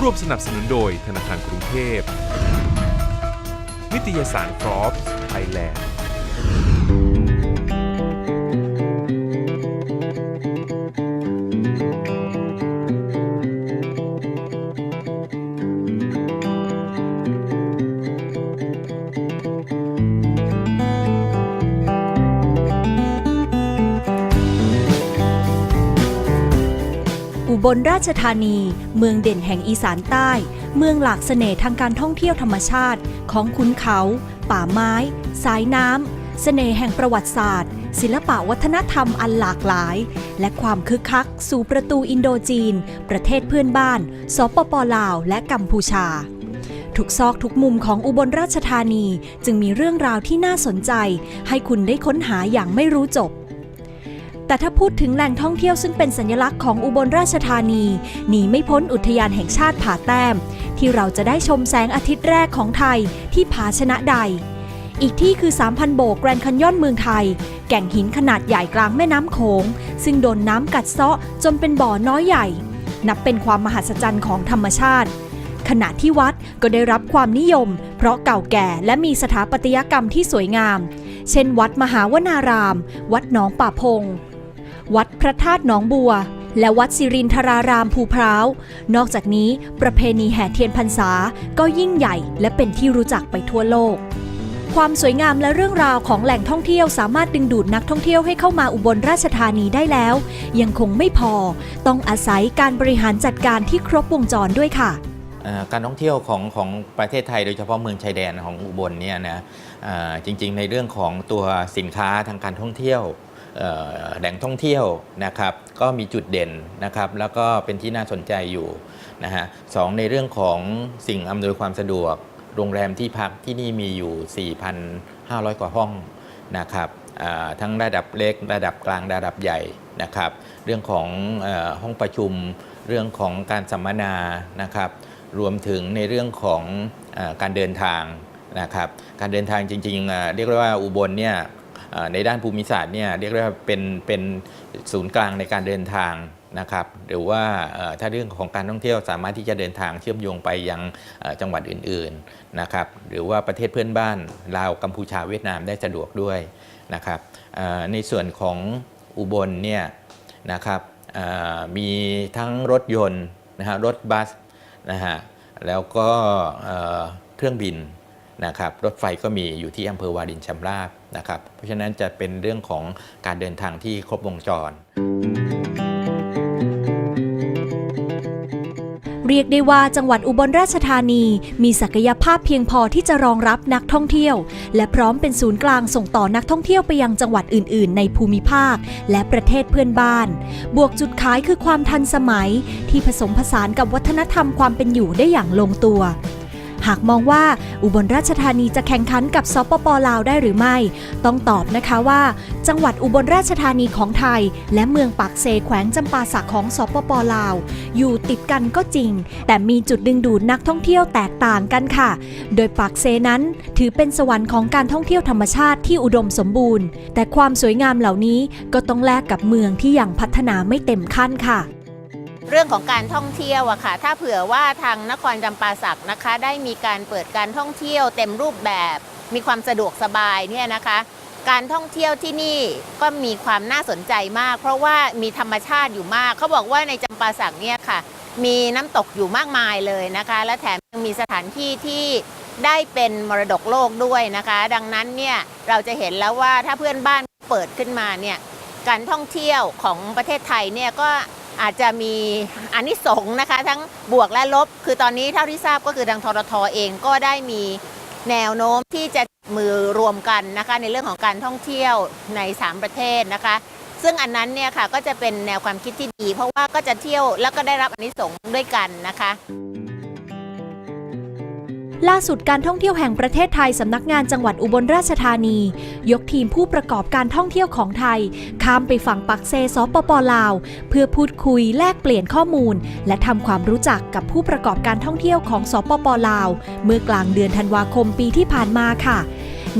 ร่วมสนับสนุนโดยธนาคารกรุงเทพ นิตยสารฟรอปไทยแลนด์ อุบลราชธานี เมืองเด่นแห่งอีสานใต้ เมืองหลากเสน่ห์ทางการท่องเที่ยวธรรมชาติ ของขุนเขา ป่าไม้ สายน้ำเสน่ห์แห่งประวัติศาสตร์ ศิลปะวัฒนธรรมอันหลากหลาย และความคึกคัก สู่ประตูอินโดจีน ประเทศเพื่อนบ้าน สปปลาว และกัมพูชาทุกซอกทุกมุมของอุบลราชธานีจึงมีเรื่องราวที่น่าสนใจ ให้คุณได้ค้นหาอย่างไม่รู้จบ แต่ถ้าพูดถึงแหล่งท่องเที่ยวซึ่งเป็นสัญลักษณ์ของอุบลราชธานีหนีไม่พ้นอุทยานแห่งชาติผาแต้ม ที่เราจะได้ชมแสงอาทิตย์แรกของไทยที่ผาชนะใด อีกที่คือ 3,000 โบกแกรนคันยอนเมืองไทย แก่งหินขนาดใหญ่กลางแม่น้ำโขง ซึ่งโดนน้ำกัดเซาะจนเป็นบ่อน้อยใหญ่ นับเป็นความมหัศจรรย์ของธรรมชาติขณะที่วัดก็ได้รับความนิยม เพราะเก่าแก่และมีสถาปัตยกรรมที่สวยงาม เช่นวัดมหาวนาราม วัดหนองป่าพง วัดพระธาตุหนองบัว และวัดสิรินทรารามภูพร้าว นอกจากนี้ประเพณีแห่เทียนพรรษาก็ยิ่งใหญ่และเป็นที่รู้จักไปทั่วโลก ความสวยงามและเรื่องราวของแหล่งท่องเที่ยวสามารถดึงดูดนักท่องเที่ยวให้เข้ามาอุบลราชธานีได้แล้ว ยังคงไม่พอ ต้องอาศัยการบริหารจัดการที่ครบวงจรด้วยค่ะการท่องเที่ยวของของประเทศไทยโดยเฉพาะเมืองชายแดนของอุบลเนี่ยนะจริงๆในเรื่องของตัวสินค้าทางการท่องเที่ยว แหล่งท่องเที่ยวนะครับ ก็มีจุดเด่นนะครับ แล้วก็เป็นที่น่าสนใจอยู่นะฮะสองในเรื่องของสิ่งอำนวยความสะดวก โรงแรมที่พักที่นี่มีอยู่ 4,500 กว่าห้องนะครับทั้งระดับเล็กระดับกลางระดับใหญ่นะครับ เรื่องของอห้องประชุม เรื่องของการสัมมนานะครับ รวมถึงในเรื่องของอการเดินทางนะครับ การเดินทางจริงๆเรียกได้ว่าอุบลเนี่ย ในด้านภูมิศาสตร์เนี่ยเรียกได้ว่าเป็นเป็นศูนย์กลางในการเดินทางนะครับหรือว่าถ้าเรื่องของการท่องเที่ยวสามารถที่จะเดินทางเชื่อมโยงไปยังจังหวัดอื่นๆนะครับหรือว่าประเทศเพื่อนบ้านลาวกัมพูชาเวียดนามได้สะดวกด้วยนะครับในส่วนของอุบลเนี่ยนะครับมีทั้งรถยนต์นะฮะรถบัสนะฮะแล้วก็เครื่องบิน นะครับรถไฟก็มีอยู่ที่อำเภอวารินชำราบนะครับเพราะฉะนั้นจะเป็นเรื่องของการเดินทางที่ครบวงจร เรียกได้ว่าจังหวัดอุบลราชธานี มีศักยภาพเพียงพอที่จะรองรับนักท่องเที่ยว และพร้อมเป็นศูนย์กลางส่งต่อนักท่องเที่ยวไปยังจังหวัดอื่น ๆ ในภูมิภาค และประเทศเพื่อนบ้าน บวกจุดขายคือความทันสมัย ที่ผสมผสานกับวัฒนธรรมความเป็นอยู่ได้อย่างลงตัว หากมองว่าอุบลราชธานีจะแข่งขันกับสปปลาวได้หรือไม่ ต้องตอบนะคะว่า จังหวัดอุบลราชธานีของไทย และเมืองปากเซแขวงจำปาสักของสปปลาว อยู่ติดกันก็จริง แต่มีจุดดึงดูดนักท่องเที่ยวแตกต่างกันค่ะ โดยปากเซนั้นถือเป็นสวรรค์ของการท่องเที่ยวธรรมชาติที่อุดมสมบูรณ์ แต่ความสวยงามเหล่านี้ก็ต้องแลกกับเมืองที่ยังพัฒนาไม่เต็มขั้นค่ะ เรื่องของการท่องเที่ยวอะค่ะ ถ้าเผื่อว่าทางนครจำปาสักนะคะ ได้มีการเปิดการท่องเที่ยวเต็มรูปแบบ มีความสะดวกสบายเนี่ยนะคะ การท่องเที่ยวที่นี่ก็มีความน่าสนใจมาก เพราะว่ามีธรรมชาติอยู่มาก เขาบอกว่าในจำปาสักเนี่ยค่ะ มีน้ำตกอยู่มากมายเลยนะคะ และแถมยังมีสถานที่ที่ได้เป็นมรดกโลกด้วยนะคะ ดังนั้นเนี่ยเราจะเห็นแล้วว่าถ้าเพื่อนบ้านเปิดขึ้นมาเนี่ยการท่องเที่ยวของประเทศไทยเนี่ยก็ อาจจะมีอันนี้สงนะคะ ทั้งบวกและลบ คือตอนนี้เท่าที่ทราบก็คือทางทรทเองก็ได้มีแนวโน้มที่จะมือรวมกันนะคะ ในเรื่องของการท่องเที่ยวใน 3 ประเทศนะคะ ซึ่งอันนั้นเนี่ยค่ะก็จะเป็นแนวความคิดที่ดี เพราะว่าก็จะเที่ยวแล้วก็ได้รับอันนี้สงด้วยกันนะคะ ล่าสุดการท่องเที่ยวแห่งประเทศไทยสำนักงานจังหวัดอุบลราชธานี ยกทีมผู้ประกอบการท่องเที่ยวของไทย ข้ามไปฝั่งปักเซสปปลาว เพื่อพูดคุยแลกเปลี่ยนข้อมูล และทำความรู้จักกับผู้ประกอบการท่องเที่ยวของสปปลาว เมื่อกลางเดือนธันวาคมปีที่ผ่านมาค่ะ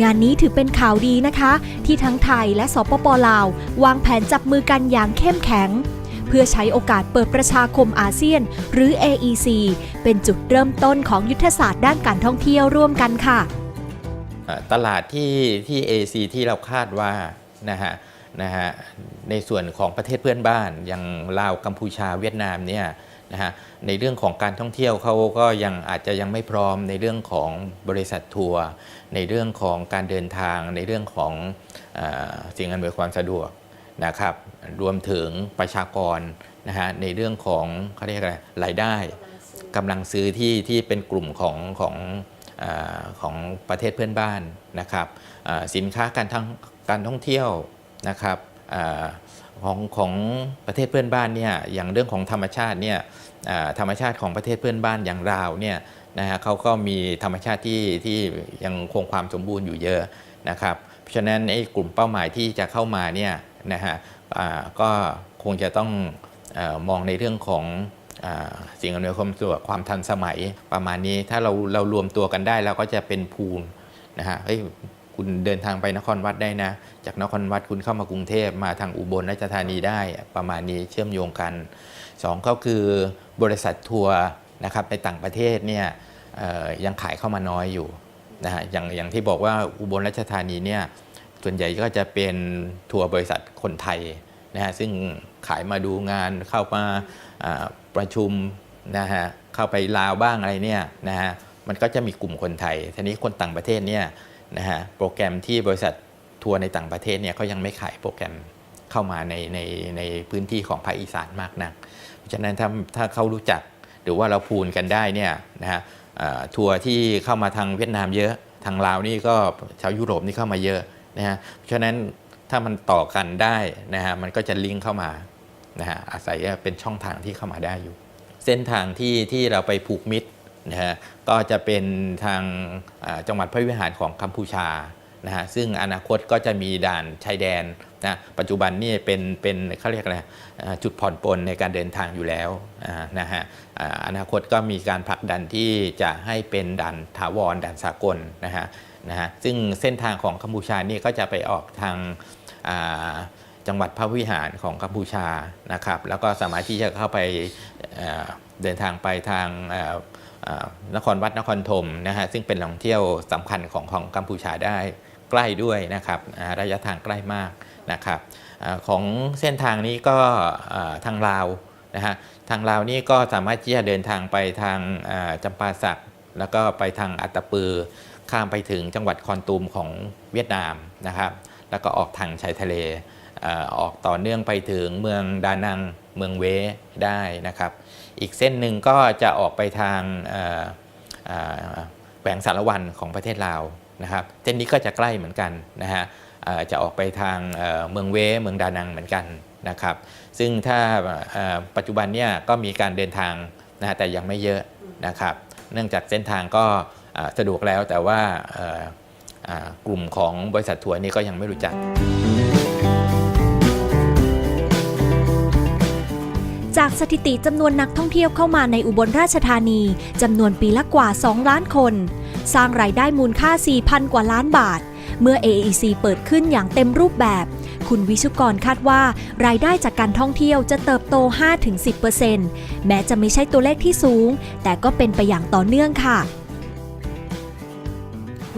งานนี้ถือเป็นข่าวดีนะคะ ที่ทั้งไทยและสปปลาว วางแผนจับมือกันอย่างเข้มแข็ง เพื่อใช้โอกาสเปิดประชาคมอาเซียน หรือ AEC เป็นจุดเริ่มต้นของยุทธศาสตร์ด้านการท่องเที่ยวร่วมกันค่ะ ตลาดที่ที่ AC ที่เราคาดว่านะฮะนะฮะในส่วนของประเทศเพื่อนบ้าน อย่างลาวกัมพูชาเวียดนามเนี่ยนะฮะในเรื่องของการท่องเที่ยวเขาก็ยังอาจจะยังไม่พร้อมในเรื่องของบริษัททัวร์ในเรื่องของการเดินทางในเรื่องของอสิ่งอำนวยความสะดวก นะครับ รวมถึงประชากรนะฮะในเรื่องของเขาเรียกอะไรรายได้กำลังซื้อที่ที่เป็นกลุ่มของของอของประเทศเพื่อนบ้านนะครับสินค้าการท่องการท่องเที่ยวนะครับอของของประเทศเพื่อนบ้านเนี่ยอย่างเรื่องของธรรมชาติเนี่ยธรรมชาติของประเทศเพื่อนบ้านอย่างลาวเนี่ยนะฮะเขาก็มีธรรมชาติที่ที่ยังคงความสมบูรณ์อยู่เยอะนะครับเพราะฉะนั้นไอ้กลุ่มเป้าหมายที่จะเข้ามาเนี่ย นะฮะก็คงจะต้องอมองในเรื่องของอสิ่งอำนวยความสะดวกความทันสมัยประมาณนี้ถ้าเราเรารวมตัวกันได้เราก็จะเป็นพูลนะฮะเฮ้ยคุณเดินทางไปนครวัดได้นะ จากนครวัดคุณเข้ามากรุงเทพมาทางอุบลราชธานีได้ประมาณนี้เชื่อมโยงกันสองก็คือบริษัททัวร์นะครับในต่างประเทศเนี่ยยังขายเข้ามาน้อยอยู่นะฮะอย่างอย่างที่บอกว่าอุบลราชธานีเนี่ยส่วนใหญ่ก็จะเป็นทัวร์บริษัท คนไทยนะฮะซึ่งขายมาดูงานเข้ามาประชุมนะฮะเข้าไปลาวบ้างอะไรเนี่ยนะฮะมันก็จะมีกลุ่มคนไทยทีนี้คนต่างประเทศเนี่ยนะฮะโปรแกรมที่บริษัททัวร์ในต่างประเทศเนี่ยเขายังไม่ขายโปรแกรมเข้ามาในในในพื้นที่ของภาคอีสานมากนัก เพราะฉะนั้นถ้าถ้าเขารู้จักหรือว่าเราพูนกันได้เนี่ยนะฮะทัวร์ที่เข้ามาทางเวียดนามเยอะทางลาวนี่ก็ชาวยุโรปนี่เข้ามาเยอะนะฮะเพราะฉะนั้น ถ้ามันต่อกันได้นะฮะมันก็จะลิงก์เข้ามานะฮะอาศัยเป็นช่องทางที่เข้ามาได้อยู่ เส้นทางที่ที่เราไปผูกมิตรนะฮะก็จะเป็นทางจังหวัดพระวิหารของกัมพูชานะฮะซึ่งอนาคตก็จะมีด่านชายแดน นะปัจจุบันนี่เป็นเป็นเขาเรียกอะไรจุดผ่อนปลนในการเดินทางอยู่แล้วนะฮะอนาคตก็มีการผลักดันที่จะให้เป็นด่านถาวรด่านสากลนะฮะนะฮะซึ่งเส้นทางของกัมพูชานี่ก็จะไปออกทางจังหวัดพระวิหารของกัมพูชานะครับ แล้วก็สามารถที่จะเข้าไปเดินทางไปทางนครวัดนครธมนะฮะซึ่งเป็นแหล่งท่องเที่ยวสำคัญของของกัมพูชาได้ ใกล้ด้วยนะครับระยะทางใกล้มากนะครับของเส้นทางนี้ก็ทางลาวนะฮะทางลาวนี่ก็สามารถที่จะเดินทางไปทางจำปาสัก แล้วก็ไปทางอัตตปือ ข้ามไปถึงจังหวัดคอนตูมของเวียดนามนะครับ แล้วก็ออกทางชายทะเลออกต่อเนื่องไปถึงเมืองดานังเมืองเวได้นะครับ อีกเส้นหนึ่งก็จะออกไปทางแขวงสารวันของประเทศลาว นะครับเส้นนี้ก็จะใกล้เหมือนกันนะฮะจะออกไปทางเมืองเวเมืองดานังเหมือนกันนะครับ ซึ่งถ้าปัจจุบันเนี่ยก็มีการเดินทางนะฮะแต่ยังไม่เยอะนะครับ เนื่องจากเส้นทางก็สะดวกแล้วแต่ว่าเอ่ออ่ากลุ่มของบริษัททัวร์นี่ก็ยังไม่รู้จัก จากสถิติจำนวนนักท่องเที่ยวเข้ามาในอุบลราชธานีจำนวนปีละกว่า 2 ล้านคน สร้างรายได้มูลค่า 4,000 กว่าล้านบาท เมื่อ AEC เปิดขึ้นอย่างเต็มรูปแบบ คุณวิชุกรคาดว่ารายได้จากการท่องเที่ยวจะเติบโต 5-10%แม้จะไม่ใช่ตัวเลขที่สูง แต่ก็เป็นไปอย่างต่อเนื่องค่ะ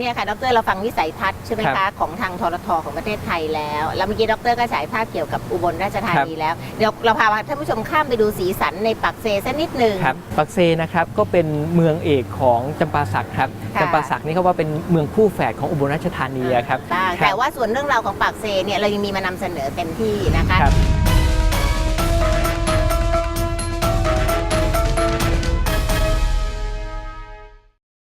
เนี่ยค่ะดรเราฟังวิสัยทัศน์ใช่ไหมครัคะบของทางทรทของประเทศไทยแล้ว แล้วเมื่อกี้ดรก็ฉายภาพเกี่ยวกับอุบลราชธานีแล้ว เดี๋ยวเราพาท่านผู้ชมข้ามไปดูสีสันในปักเซสักนิดหนึ่ง ครับปักเซนะครับก็เป็นเมืองเอกของจำปาสักครับค่ะ จำปาสักนี่เขาว่าเป็นเมืองคู่แฝดของอุบลราชธานีอะครับบ้างครับแต่ว่าส่วนเรื่องราวของปากเซเนี่ยเรายังมีมานำเสนอเต็มที่นะคะ ครับ